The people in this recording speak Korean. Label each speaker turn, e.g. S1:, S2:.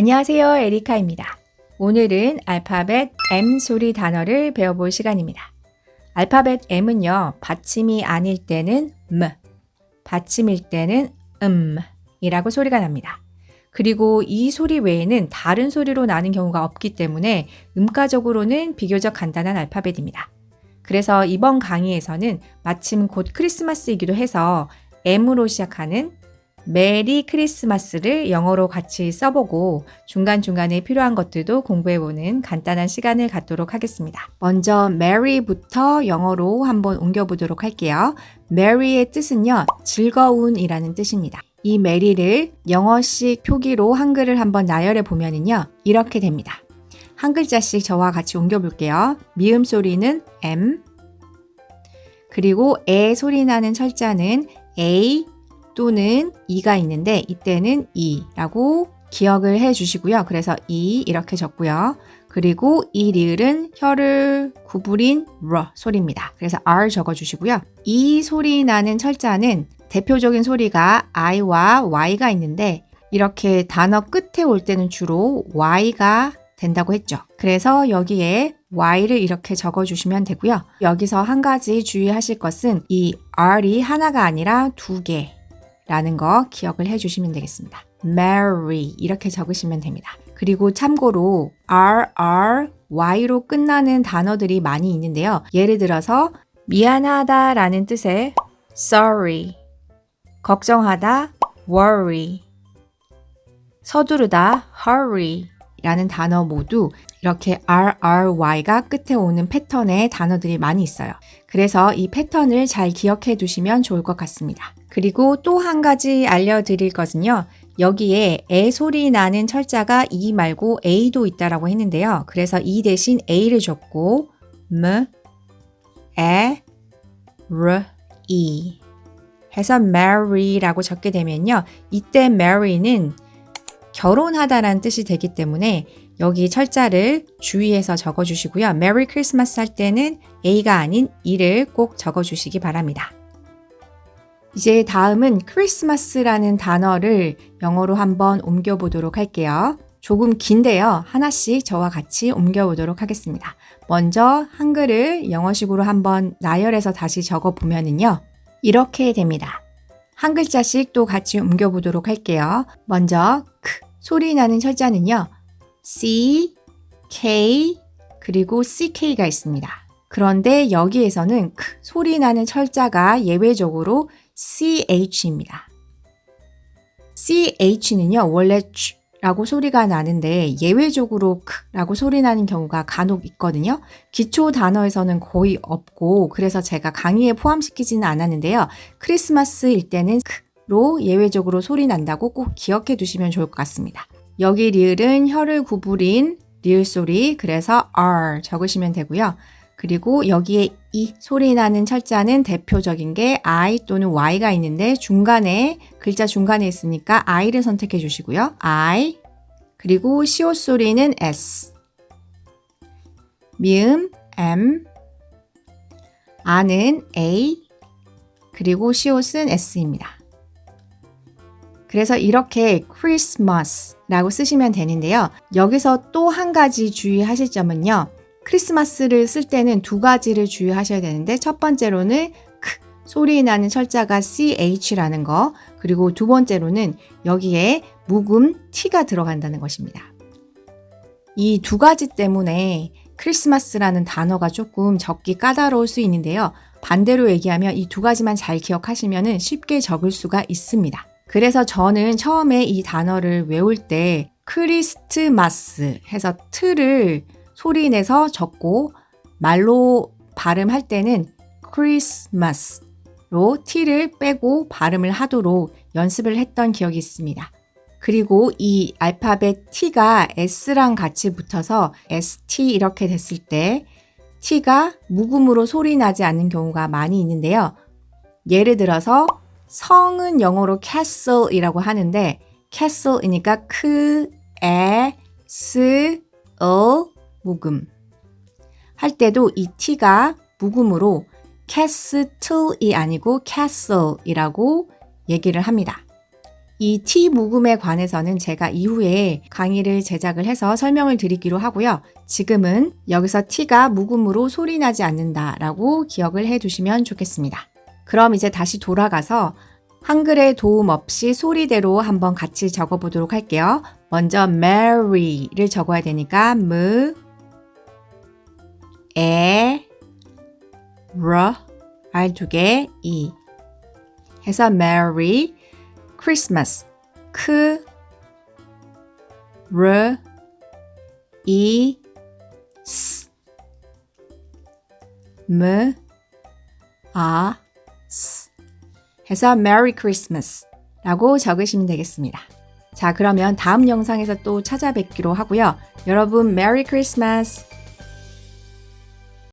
S1: 안녕하세요. 에리카입니다. 오늘은 알파벳 M 소리 단어를 배워볼 시간입니다. 알파벳 M은요, 받침이 아닐 때는 M, 받침일 때는 음 이라고 소리가 납니다. 그리고 이 소리 외에는 다른 소리로 나는 경우가 없기 때문에 음가적으로는 비교적 간단한 알파벳입니다. 그래서 이번 강의에서는 마침 곧 크리스마스이기도 해서 M으로 시작하는 메리 크리스마스를 영어로 같이 써보고 중간중간에 필요한 것들도 공부해보는 간단한 시간을 갖도록 하겠습니다. 먼저 메리부터 영어로 한번 옮겨보도록 할게요. 메리의 뜻은요, 즐거운이라는 뜻입니다. 이 메리를 영어식 표기로 한글을 한번 나열해 보면은요, 이렇게 됩니다. 한 글자씩 저와 같이 옮겨볼게요. 미음 소리는 M, 그리고 에 소리 나는 철자는 A, 또는 이가 있는데 이때는 이라고 기억을 해 주시고요. 그래서 이 이렇게 적고요. 그리고 이 리을은 혀를 구부린 러 소리입니다. 그래서 r 적어 주시고요. 이 소리 나는 철자는 대표적인 소리가 i와 y가 있는데 이렇게 단어 끝에 올 때는 주로 y가 된다고 했죠. 그래서 여기에 y를 이렇게 적어 주시면 되고요. 여기서 한 가지 주의하실 것은 이 r이 하나가 아니라 두 개. 라는 거 기억을 해 주시면 되겠습니다. marry 이렇게 적으시면 됩니다. 그리고 참고로 r, r, y로 끝나는 단어들이 많이 있는데요. 예를 들어서 미안하다 라는 뜻의 sorry, 걱정하다 worry, 서두르다 hurry 라는 단어 모두 이렇게 R, R, Y가 끝에 오는 패턴의 단어들이 많이 있어요. 그래서 이 패턴을 잘 기억해 두시면 좋을 것 같습니다. 그리고 또 한 가지 알려드릴 것은요. 여기에 에 소리 나는 철자가 이 말고 a도 있다라고 했는데요. 그래서 이 대신 a를 줬고 m, 에, r, e 해서 marry라고 적게 되면요. 이때 marry는 결혼하다라는 뜻이 되기 때문에 여기 철자를 주의해서 적어주시고요. Merry Christmas 할 때는 A가 아닌 E를 꼭 적어주시기 바랍니다. 이제 다음은 크리스마스라는 단어를 영어로 한번 옮겨보도록 할게요. 조금 긴데요. 하나씩 저와 같이 옮겨보도록 하겠습니다. 먼저 한글을 영어식으로 한번 나열해서 다시 적어보면은요. 이렇게 됩니다. 한 글자씩 또 같이 옮겨보도록 할게요. 먼저 크 소리 나는 철자는요. C, K, 그리고 CK가 있습니다. 그런데 여기에서는 크 소리 나는 철자가 예외적으로 CH입니다. CH는요, 원래 라고 소리가 나는데 예외적으로 크라고 소리 나는 경우가 간혹 있거든요. 기초 단어에서는 거의 없고 그래서 제가 강의에 포함시키지는 않았는데요. 크리스마스일 때는 크로 예외적으로 소리 난다고 꼭 기억해 두시면 좋을 것 같습니다. 여기 리을은 혀를 구부린 리을 소리 그래서 R 적으시면 되고요. 그리고 여기에 이 소리 나는 철자는 대표적인 게 I 또는 Y가 있는데 중간에 글자 중간에 있으니까 I를 선택해 주시고요. I 그리고 시옷 소리는 S 미음 M 아는 A 그리고 시옷은 S입니다. 그래서 이렇게 Christmas라고 쓰시면 되는데요. 여기서 또 한 가지 주의하실 점은요. 크리스마스를 쓸 때는 두 가지를 주의하셔야 되는데 첫 번째로는 크 소리 나는 철자가 ch라는 거 그리고 두 번째로는 여기에 묵음 t가 들어간다는 것입니다. 이 두 가지 때문에 크리스마스라는 단어가 조금 적기 까다로울 수 있는데요. 반대로 얘기하면 이 두 가지만 잘 기억하시면 쉽게 적을 수가 있습니다. 그래서 저는 처음에 이 단어를 외울 때 크리스트마스 해서 트를 소리 내서 적고 말로 발음할 때는 크리스마스로 t를 빼고 발음을 하도록 연습을 했던 기억이 있습니다. 그리고 이 알파벳 t가 s랑 같이 붙어서 st 이렇게 됐을 때 t가 묵음으로 소리 나지 않는 경우가 많이 있는데요. 예를 들어서 성은 영어로 castle이라고 하는데 castle이니까 크, 에, 스, 어, 묵음. 할 때도 이 t가 묵음으로 castle이 아니고 castle이라고 얘기를 합니다. 이 T 묵음에 관해서는 제가 이후에 강의를 제작을 해서 설명을 드리기로 하고요. 지금은 여기서 T가 묵음으로 소리 나지 않는다라고 기억을 해 두시면 좋겠습니다. 그럼 이제 다시 돌아가서 한글의 도움 없이 소리대로 한번 같이 적어 보도록 할게요. 먼저 Mary를 적어야 되니까 M, 에, R, R 두 개, E 해서 Merry Christmas 크, R, E, S M, A, S 해서 Merry Christmas 라고 적으시면 되겠습니다. 자, 그러면 다음 영상에서 또 찾아뵙기로 하고요. 여러분, Merry Christmas!